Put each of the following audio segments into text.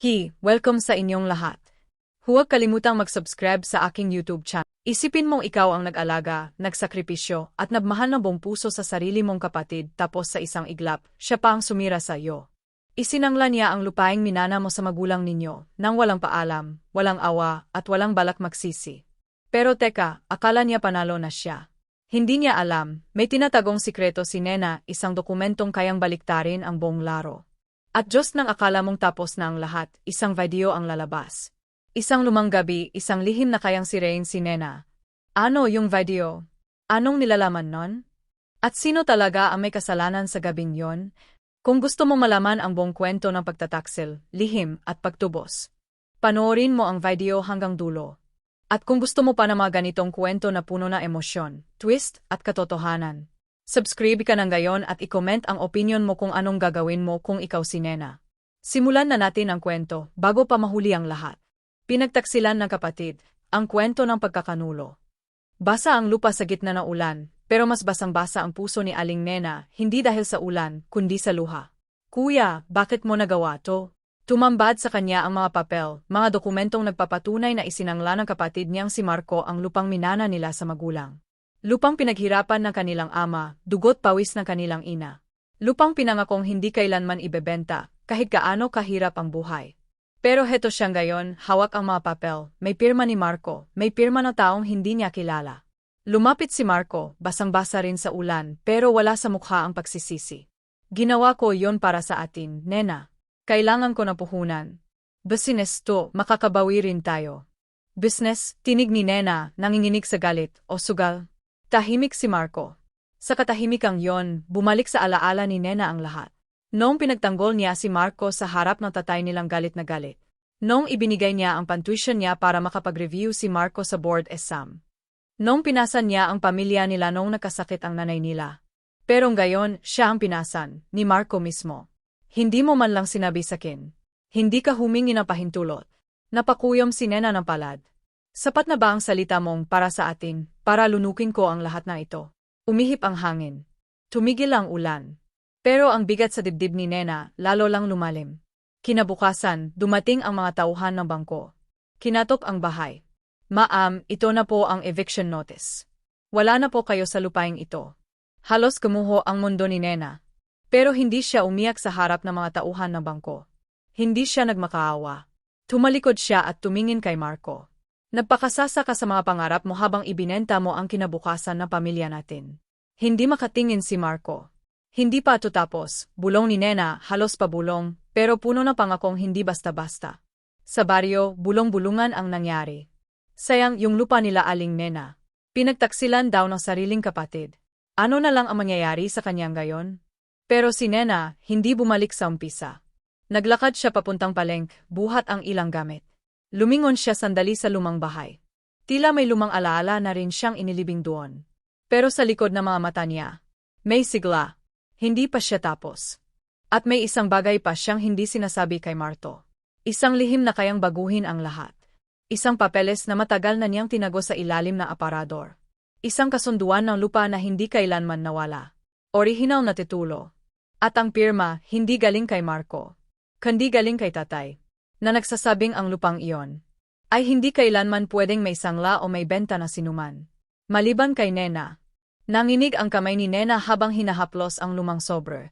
Hi, welcome sa inyong lahat. Huwag kalimutang mag-subscribe sa aking YouTube channel. Isipin mong ikaw ang nag-alaga, nagsakripisyo, at nagmahal ng buong puso sa sarili mong kapatid tapos sa isang iglap, siya pa ang sumira sa iyo. Isinangla niya ang lupaing minana mo sa magulang ninyo, nang walang paalam, walang awa, at walang balak magsisi. Pero teka, akala niya panalo na siya. Hindi niya alam, may tinatagong sikreto si Nena, isang dokumentong kayang baliktarin ang buong laro. At Diyos nang akala mong tapos na ang lahat, isang video ang lalabas. Isang lumang gabi, isang lihim na kayang sirain si Nena. Ano yung video? Anong nilalaman nun? At sino talaga ang may kasalanan sa gabing yon? Kung gusto mong malaman ang buong kwento ng pagtataksil, lihim at pagtubos, panoorin mo ang video hanggang dulo. At kung gusto mo pa ng mga ganitong kwento na puno na emosyon, twist at katotohanan, Subscribe ka ng gayon at i-comment ang opinion mo kung anong gagawin mo kung ikaw si Nena. Simulan na natin ang kwento bago pa mahuli ang lahat. Pinagtaksilan ng kapatid, ang kwento ng pagkakanulo. Basa ang lupa sa gitna ng ulan, pero mas basang-basa ang puso ni Aling Nena, hindi dahil sa ulan, kundi sa luha. Kuya, bakit mo nagawa to? Tumambad sa kanya ang mga papel, mga dokumentong nagpapatunay na isinangla ng kapatid niyang si Marco ang lupang minana nila sa magulang. Lupang pinaghirapan ng kanilang ama, dugot pawis ng kanilang ina. Lupang pinangakong hindi kailanman ibebenta, kahit gaano kahirap ang buhay. Pero heto siyang gayon, hawak ang mga papel, may pirma ni Marco, may pirma na taong hindi niya kilala. Lumapit si Marco, basang-basa rin sa ulan, pero wala sa mukha ang pagsisisi. Ginawa ko yon para sa atin, nena. Kailangan ko na puhunan. Business to, makakabawi rin tayo. Business, tinig ni Nena, nanginginig sa galit, o sugal, Tahimik si Marco. Sa katahimikang yon, bumalik sa alaala ni Nena ang lahat. Noong pinagtanggol niya si Marco sa harap ng tatay nilang galit na galit. Noong ibinigay niya ang pantuition niya para makapag-review si Marco sa board exam. Noong pinasan niya ang pamilya nila noong nakasakit ang nanay nila. Pero ngayon, siya ang pinasan, ni Marco mismo. Hindi mo man lang sinabi sa kin. Hindi ka humingi ng pahintulot. Napakuyom si Nena ng palad. Sapat na ba ang salita mong para sa atin, para lunukin ko ang lahat na ito? Umihip ang hangin. Tumigil ang ulan. Pero ang bigat sa dibdib ni Nena, lalo lang lumalim. Kinabukasan, dumating ang mga tauhan ng bangko. Kinatok ang bahay. Maam, ito na po ang eviction notice. Wala na po kayo sa lupaing ito. Halos gumuho ang mundo ni Nena. Pero hindi siya umiyak sa harap ng mga tauhan ng bangko. Hindi siya nagmakaawa. Tumalikod siya at tumingin kay Marco. Nagpakasasa ka sa mga pangarap mo habang ibinenta mo ang kinabukasan ng pamilya natin. Hindi makatingin si Marco. Hindi pa tutapos, bulong ni Nena, halos pabulong, pero puno ng pangakong hindi basta-basta. Sa baryo, bulong-bulungan ang nangyari. Sayang yung lupa nila aling Nena. Pinagtaksilan daw ng sariling kapatid. Ano na lang ang mangyayari sa kanyang gayon? Pero si Nena, hindi bumalik sa umpisa. Naglakad siya papuntang palengk, buhat ang ilang gamit. Lumingon siya sandali sa lumang bahay. Tila may lumang alaala na rin siyang inilibing doon. Pero sa likod ng mga mata niya, may sigla. Hindi pa siya tapos. At may isang bagay pa siyang hindi sinasabi kay Marto. Isang lihim na kayang baguhin ang lahat. Isang papeles na matagal na niyang tinago sa ilalim na aparador. Isang kasunduan ng lupa na hindi kailanman nawala. Orihinal na titulo. At ang pirma, hindi galing kay Marco. Kundi galing kay tatay na nagsasabing ang lupang iyon ay hindi kailanman pwedeng may sangla o may benta na sinuman. Maliban kay Nena. Nanginig ang kamay ni Nena habang hinahaplos ang lumang sobre.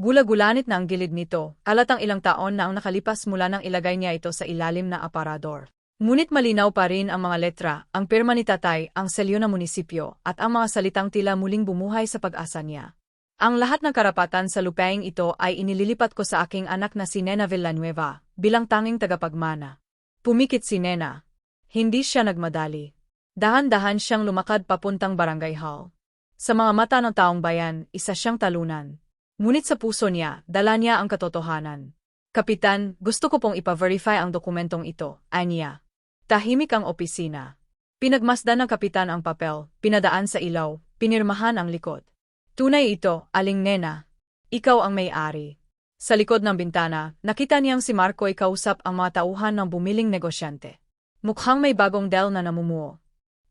Gula-gulanit na ang gilid nito, alatang ilang taon na ang nakalipas mula nang ilagay niya ito sa ilalim na aparador. Ngunit malinaw pa rin ang mga letra, ang pirma ni tatay, ang selyo ng munisipyo, at ang mga salitang tila muling bumuhay sa pag-asa niya. Ang lahat ng karapatan sa lupaing ito ay inililipat ko sa aking anak na si Nena Villanueva, bilang tanging tagapagmana. Pumikit si Nena. Hindi siya nagmadali. Dahan-dahan siyang lumakad papuntang barangay hall. Sa mga mata ng taong bayan, isa siyang talunan. Ngunit sa puso niya, dala niya ang katotohanan. Kapitan, gusto ko pong ipa-verify ang dokumentong ito, anya. Tahimik ang opisina. Pinagmasdan ng kapitan ang papel, pinadaan sa ilaw, pinirmahan ang likod. Tunay ito, aling nena. Ikaw ang may-ari. Sa likod ng bintana, nakita niyang si Marco ay kausap ang mga tauhan ng bumiling negosyante. Mukhang may bagong Del na namumuo.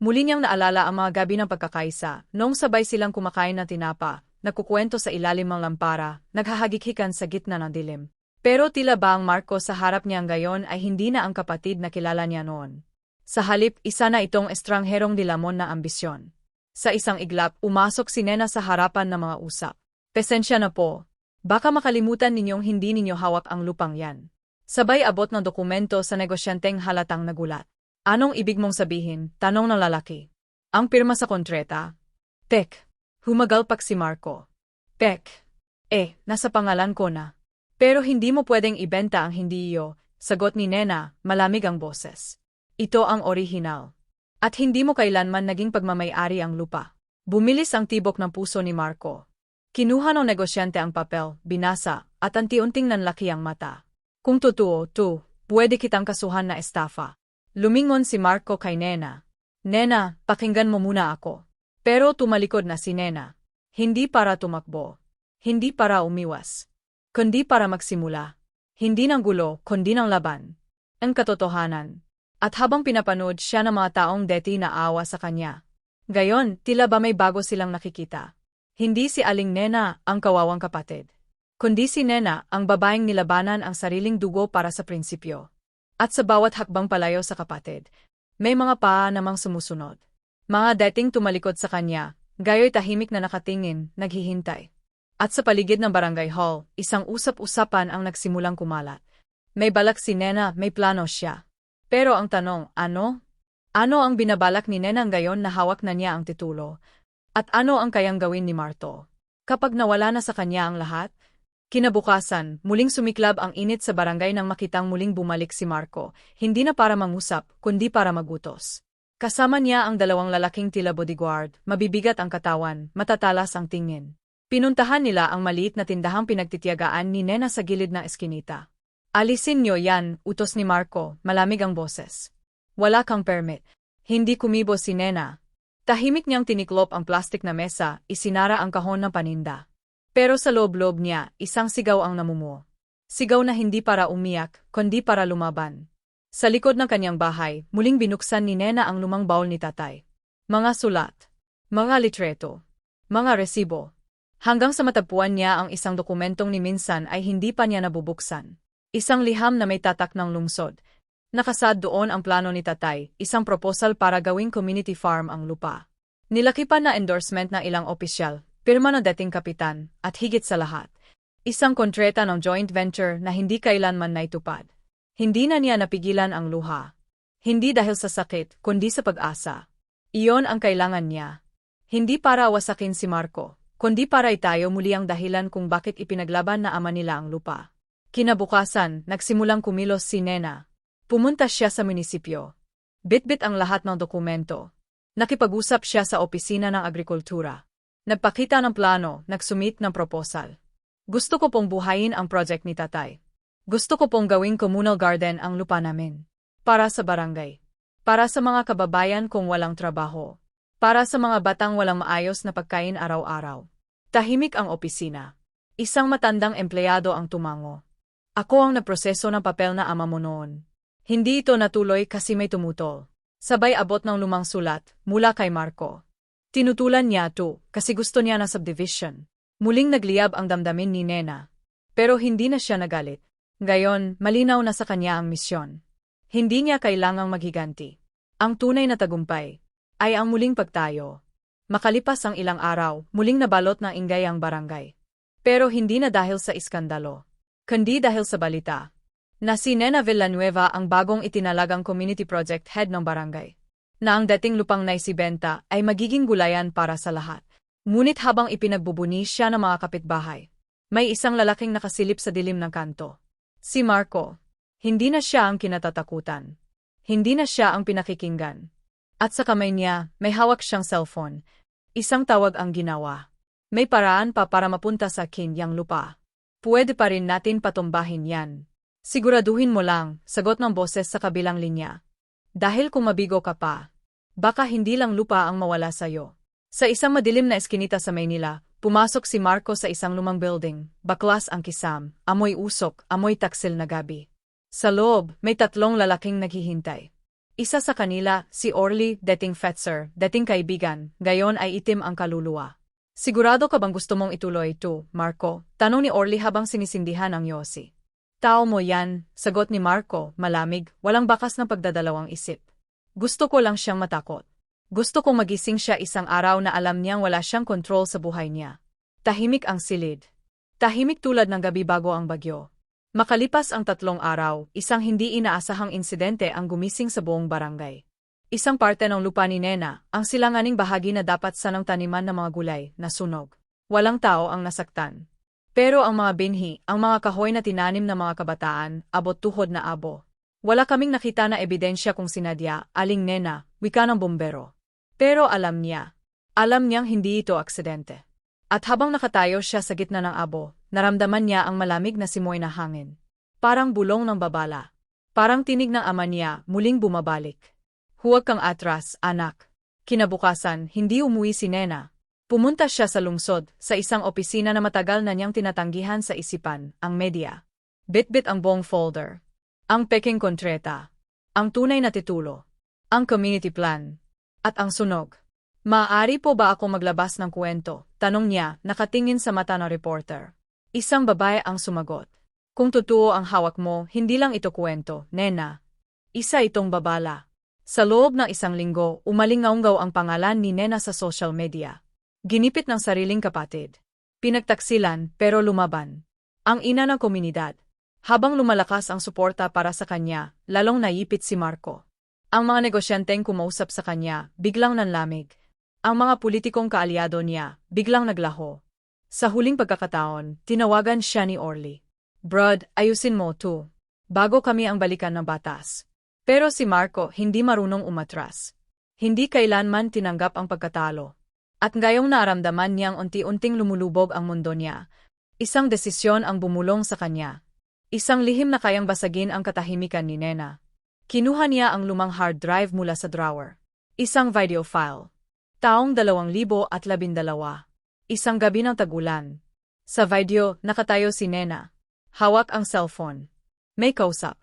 Muli niyang naalala ang mga gabi ng pagkakaisa, noong sabay silang kumakain ng tinapa, nagkukwento sa ilalim ng lampara, naghahagikhikan sa gitna ng dilim. Pero tila ba ang Marco sa harap niyang gayon ay hindi na ang kapatid na kilala niya noon. Sa halip, isa na itong estrangherong dilamon na ambisyon. Sa isang iglap, umasok si Nena sa harapan ng mga usap. Pesensya na po. Baka makalimutan ninyong hindi ninyo hawak ang lupang yan. Sabay abot ng dokumento sa negosyanteng halatang nagulat. Anong ibig mong sabihin? Tanong ng lalaki. Ang pirma sa kontreta. Tek. Humagalpak si Marco. Pek. Eh, nasa pangalan ko na. Pero hindi mo pwedeng ibenta ang hindi iyo, sagot ni Nena, malamig ang boses. Ito ang orihinal. At hindi mo kailanman naging pagmamayari ang lupa. Bumilis ang tibok ng puso ni Marco. Kinuha ng negosyante ang papel, binasa, at anti-unting nanlaki ang mata. Kung totoo, to, pwede kitang kasuhan na estafa. Lumingon si Marco kay Nena. Nena, pakinggan mo muna ako. Pero tumalikod na si Nena. Hindi para tumakbo. Hindi para umiwas. Kundi para magsimula. Hindi ng gulo, kundi ng laban. Ang katotohanan. At habang pinapanood siya ng mga taong deti na awa sa kanya. Gayon, tila ba may bago silang nakikita. Hindi si Aling Nena ang kawawang kapatid. Kundi si Nena ang babaeng nilabanan ang sariling dugo para sa prinsipyo. At sa bawat hakbang palayo sa kapatid, may mga paa namang sumusunod. Mga dating tumalikod sa kanya, gayo'y tahimik na nakatingin, naghihintay. At sa paligid ng barangay hall, isang usap-usapan ang nagsimulang kumalat. May balak si Nena, may plano siya. Pero ang tanong, ano? Ano ang binabalak ni Nenang gayon na hawak na niya ang titulo? At ano ang kayang gawin ni Marto? Kapag nawala na sa kanya ang lahat? Kinabukasan, muling sumiklab ang init sa barangay nang makitang muling bumalik si Marco, hindi na para mangusap, kundi para magutos. Kasama niya ang dalawang lalaking tila bodyguard, mabibigat ang katawan, matatalas ang tingin. Pinuntahan nila ang maliit na tindahang pinagtitiyagaan ni Nena sa gilid ng eskinita. Alisin niyo yan, utos ni Marco, malamig ang boses. Wala kang permit. Hindi kumibo si Nena. Tahimik niyang tiniklop ang plastik na mesa, isinara ang kahon ng paninda. Pero sa loob-loob niya, isang sigaw ang namumuo. Sigaw na hindi para umiyak, kundi para lumaban. Sa likod ng kanyang bahay, muling binuksan ni Nena ang lumang baul ni tatay. Mga sulat, mga litreto, mga resibo. Hanggang sa matagpuan niya ang isang dokumentong ni minsan ay hindi pa niya nabubuksan. Isang liham na may tatak ng lungsod. Nakasad doon ang plano ni tatay, isang proposal para gawing community farm ang lupa. Nilakipan na endorsement ng ilang opisyal, pirma ng dating kapitan, at higit sa lahat, isang kontreta ng joint venture na hindi kailanman naitupad. Hindi na niya napigilan ang luha. Hindi dahil sa sakit, kundi sa pag-asa. Iyon ang kailangan niya. Hindi para wasakin si Marco, kundi para itayo muli ang dahilan kung bakit ipinaglaban na ama nila ang lupa. Kinabukasan, nagsimulang kumilos si Nena. Pumunta siya sa munisipyo. Bitbit ang lahat ng dokumento. Nakipag-usap siya sa opisina ng agrikultura. Nagpakita ng plano, nagsumit ng proposal. Gusto ko pong buhayin ang project ni tatay. Gusto ko pong gawing communal garden ang lupa namin. Para sa barangay. Para sa mga kababayan kung walang trabaho. Para sa mga batang walang maayos na pagkain araw-araw. Tahimik ang opisina. Isang matandang empleyado ang tumango. Ako ang naproseso ng papel na ama mo noon. Hindi ito natuloy kasi may tumutol. Sabay abot ng lumang sulat, mula kay Marco. Tinutulan niya to, kasi gusto niya na subdivision. Muling nagliyab ang damdamin ni Nena. Pero hindi na siya nagalit. Gayon, malinaw na sa kanya ang misyon. Hindi niya kailangang maghiganti. Ang tunay na tagumpay ay ang muling pagtayo. Makalipas ang ilang araw, muling nabalot ng ingay ang barangay. Pero hindi na dahil sa iskandalo, kundi dahil sa balita na si Nena Villanueva ang bagong itinalagang community project head ng barangay. Na ang dating lupang naisibenta ay magiging gulayan para sa lahat. Ngunit habang ipinagbubuni siya ng mga kapitbahay, may isang lalaking nakasilip sa dilim ng kanto. Si Marco. Hindi na siya ang kinatatakutan. Hindi na siya ang pinakikinggan. At sa kamay niya, may hawak siyang cellphone. Isang tawag ang ginawa. May paraan pa para mapunta sa kinyang lupa. Pwede pa rin natin patumbahin yan. Siguraduhin mo lang, sagot ng boses sa kabilang linya. Dahil kung mabigo ka pa, baka hindi lang lupa ang mawala sa'yo. Sa isang madilim na eskinita sa Maynila, Pumasok si Marco sa isang lumang building, baklas ang kisam, amoy usok, amoy taksil na gabi. Sa loob, may tatlong lalaking naghihintay. Isa sa kanila, si Orly, dating Fetzer, dating kaibigan, gayon ay itim ang kaluluwa. Sigurado ka bang gusto mong ituloy ito, Marco? Tanong ni Orly habang sinisindihan ang Yossi. Tao mo yan, sagot ni Marco, malamig, walang bakas ng pagdadalawang isip. Gusto ko lang siyang matakot. Gusto kong magising siya isang araw na alam niyang wala siyang kontrol sa buhay niya. Tahimik ang silid. Tahimik tulad ng gabi bago ang bagyo. Makalipas ang tatlong araw, isang hindi inaasahang insidente ang gumising sa buong barangay. Isang parte ng lupa ni Nena, ang silanganing bahagi na dapat sanang taniman ng mga gulay, nasunog. Walang tao ang nasaktan. Pero ang mga binhi, ang mga kahoy na tinanim ng mga kabataan, abot tuhod na abo. Wala kaming nakita na ebidensya kung sinadya, aling nena, wika ng bombero. Pero alam niya. Alam niyang hindi ito aksidente. At habang nakatayo siya sa gitna ng abo, naramdaman niya ang malamig na simoy na hangin. Parang bulong ng babala. Parang tinig ng ama niya, muling bumabalik. Huwag kang atras, anak. Kinabukasan, hindi umuwi si Nena, Pumunta siya sa lungsod, sa isang opisina na matagal na niyang tinatanggihan sa isipan, ang media. Bitbit ang buong folder. Ang peking kontreta. Ang tunay na titulo. Ang community plan. At ang sunog. Maaari po ba ako maglabas ng kwento? Tanong niya, nakatingin sa mata ng reporter. Isang babae ang sumagot. Kung totoo ang hawak mo, hindi lang ito kwento, nena. Isa itong babala. Sa loob ng isang linggo, umalingaunggaw ang pangalan ni Nena sa social media. Ginipit ng sariling kapatid. Pinagtaksilan pero lumaban. Ang ina ng komunidad. Habang lumalakas ang suporta para sa kanya, lalong naipit si Marco. Ang mga negosyanteng kumausap sa kanya, biglang nanlamig. Ang mga politikong kaalyado niya, biglang naglaho. Sa huling pagkakataon, tinawagan siya ni Orly. Brad, ayusin mo to. Bago kami ang balikan ng batas. Pero si Marco hindi marunong umatras. Hindi kailanman tinanggap ang pagkatalo. At ngayong naramdaman niyang unti-unting lumulubog ang mundo niya. Isang desisyon ang bumulong sa kanya. Isang lihim na kayang basagin ang katahimikan ni Nena. Kinuha niya ang lumang hard drive mula sa drawer. Isang video file. Taong 2012. Isang gabi ng tagulan. Sa video, nakatayo si Nena. Hawak ang cellphone. May kausap.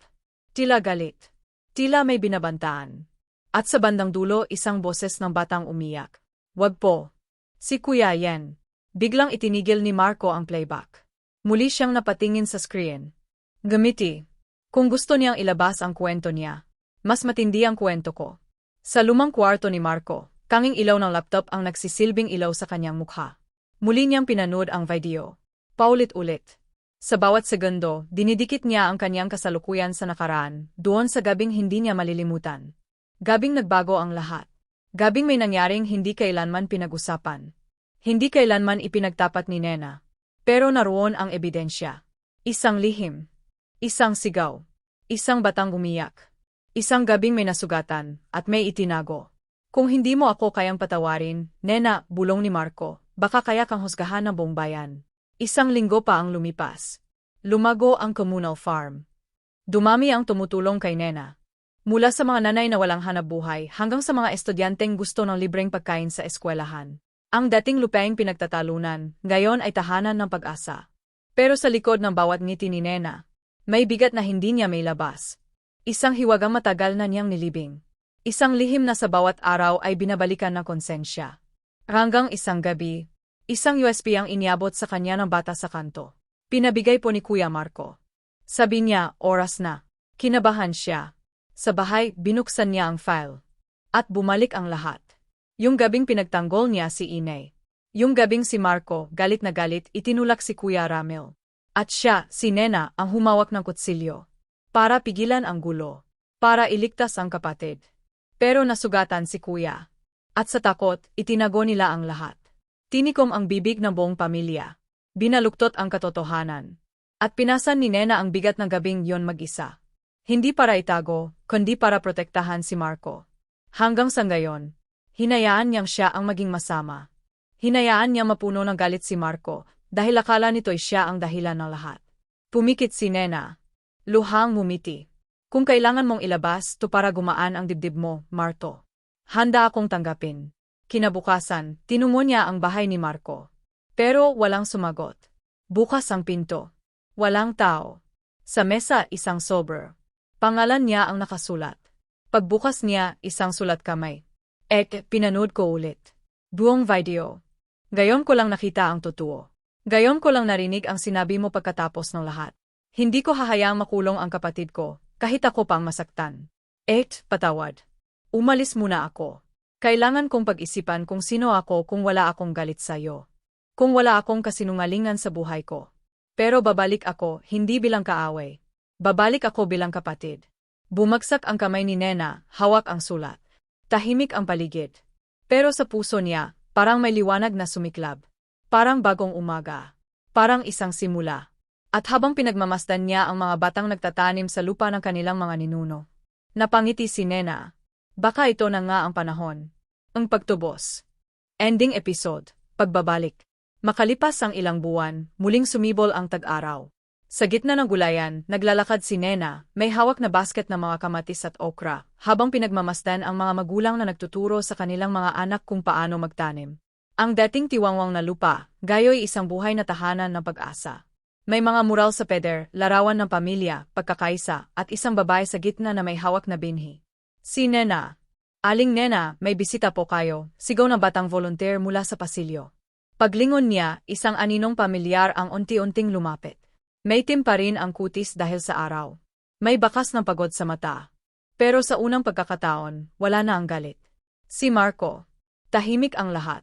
Tila galit. Tila may binabantaan. At sa bandang dulo isang boses ng batang umiyak. Wag po. Si Kuya Yen. Biglang itinigil ni Marco ang playback. Muli siyang napatingin sa screen. Gamiti. Kung gusto niyang ilabas ang kwento niya, mas matindi ang kwento ko. Sa lumang kwarto ni Marco, kanging ilaw ng laptop ang nagsisilbing ilaw sa kanyang mukha. Muli niyang pinanood ang video. Paulit-ulit. Sa bawat segundo, dinidikit niya ang kanyang kasalukuyan sa nakaraan, doon sa gabing hindi niya malilimutan. Gabing nagbago ang lahat. Gabing may nangyaring hindi kailanman pinag-usapan. Hindi kailanman ipinagtapat ni Nena. Pero naroon ang ebidensya. Isang lihim. Isang sigaw. Isang batang umiyak. Isang gabing may nasugatan, at may itinago. Kung hindi mo ako kayang patawarin, Nena, bulong ni Marco, baka kaya kang husgahan ng buong bayan. Isang linggo pa ang lumipas. Lumago ang communal farm. Dumami ang tumutulong kay Nena. Mula sa mga nanay na walang hanap buhay hanggang sa mga estudyanteng gusto ng libreng pagkain sa eskwelahan. Ang dating lupaing pinagtatalunan, ngayon ay tahanan ng pag-asa. Pero sa likod ng bawat ngiti ni Nena, may bigat na hindi niya may labas. Isang hiwagang matagal na niyang nilibing. Isang lihim na sa bawat araw ay binabalikan ng konsensya. Hanggang isang gabi, isang USB ang iniabot sa kanya ng bata sa kanto. Pinabigay po ni Kuya Marco. Sabi niya, oras na. Kinabahan siya, sa bahay, binuksan niya ang file. At bumalik ang lahat. Yung gabing pinagtanggol niya si Inay. Yung gabing si Marco, galit na galit, itinulak si Kuya Ramil. At siya, si Nena, ang humawak ng kutsilyo. Para pigilan ang gulo. Para iligtas ang kapatid. Pero nasugatan si Kuya. At sa takot, itinago nila ang lahat. Tinikom ang bibig ng buong pamilya. Binaluktot ang katotohanan. At pinasan ni Nena ang bigat ng gabing yon mag-isa. Hindi para itago, kundi para protektahan si Marco. Hanggang sa ngayon, hinayaan niyang siya ang maging masama. Hinayaan niya mapuno ng galit si Marco, dahil akala nito'y siya ang dahilan ng lahat. Pumikit si Nena. Luhang mumiti. Kung kailangan mong ilabas to para gumaan ang dibdib mo, Marto. Handa akong tanggapin. Kinabukasan, tinungo niya ang bahay ni Marco. Pero walang sumagot. Bukas ang pinto. Walang tao. Sa mesa, isang sober. Pangalan niya ang nakasulat. Pagbukas niya, isang sulat kamay. Ek, pinanood ko ulit. Buong video. Gayon ko lang nakita ang totoo. Gayon ko lang narinig ang sinabi mo pagkatapos ng lahat. Hindi ko hahayaang makulong ang kapatid ko, kahit ako pang masaktan. Eight, patawad. Umalis muna ako. Kailangan kong pag-isipan kung sino ako kung wala akong galit sa'yo. Kung wala akong kasinungalingan sa buhay ko. Pero babalik ako, hindi bilang kaaway. Babalik ako bilang kapatid. Bumagsak ang kamay ni Nena, hawak ang sulat. Tahimik ang paligid. Pero sa puso niya, parang may liwanag na sumiklab. Parang bagong umaga. Parang isang simula. At habang pinagmamasdan niya ang mga batang nagtatanim sa lupa ng kanilang mga ninuno, napangiti si Nena. Baka ito na nga ang panahon. Ang pagtubos. Ending episode. Pagbabalik. Makalipas ang ilang buwan, muling sumibol ang tag-araw. Sa gitna ng gulayan, naglalakad si Nena, may hawak na basket ng mga kamatis at okra, habang pinagmamasdan ang mga magulang na nagtuturo sa kanilang mga anak kung paano magtanim. Ang dating tiwangwang na lupa, gayo'y isang buhay na tahanan ng pag-asa. May mga mural sa peder, larawan ng pamilya, pagkakaisa, at isang babae sa gitna na may hawak na binhi. Si Nena. Aling Nena, may bisita po kayo, sigaw ng batang volunteer mula sa pasilyo. Paglingon niya, isang aninong pamilyar ang unti-unting lumapit. May tim pa rin ang kutis dahil sa araw. May bakas ng pagod sa mata. Pero sa unang pagkakataon, wala na ang galit. Si Marco. Tahimik ang lahat.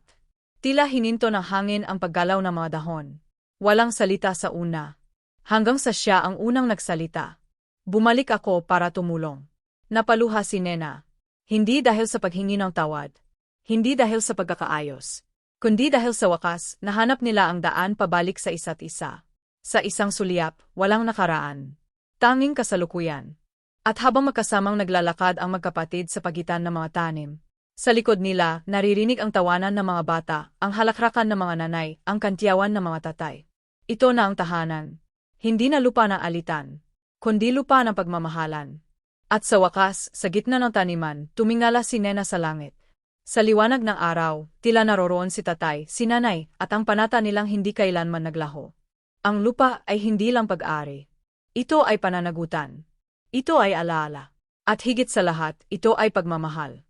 Tila hininto ng hangin ang paggalaw ng mga dahon. Walang salita sa una. Hanggang sa siya ang unang nagsalita. Bumalik ako para tumulong. Napaluha si Nena. Hindi dahil sa paghingi ng tawad. Hindi dahil sa pagkakaayos. Kundi dahil sa wakas, nahanap nila ang daan pabalik sa isa't isa. Sa isang sulyap, walang nakaraan. Tanging kasalukuyan. At habang magkasamang naglalakad ang magkapatid sa pagitan ng mga tanim, sa likod nila, naririnig ang tawanan ng mga bata, ang halakrakan ng mga nanay, ang kantiyawan ng mga tatay. Ito na ang tahanan. Hindi na lupa ng alitan, kundi lupa ng pagmamahalan. At sa wakas, sa gitna ng taniman, tumingala si Nena sa langit. Sa liwanag ng araw, tila naroroon si tatay, si nanay, at ang panata nilang hindi kailanman naglaho. Ang lupa ay hindi lang pag-ari. Ito ay pananagutan. Ito ay alaala. At higit sa lahat, ito ay pagmamahal.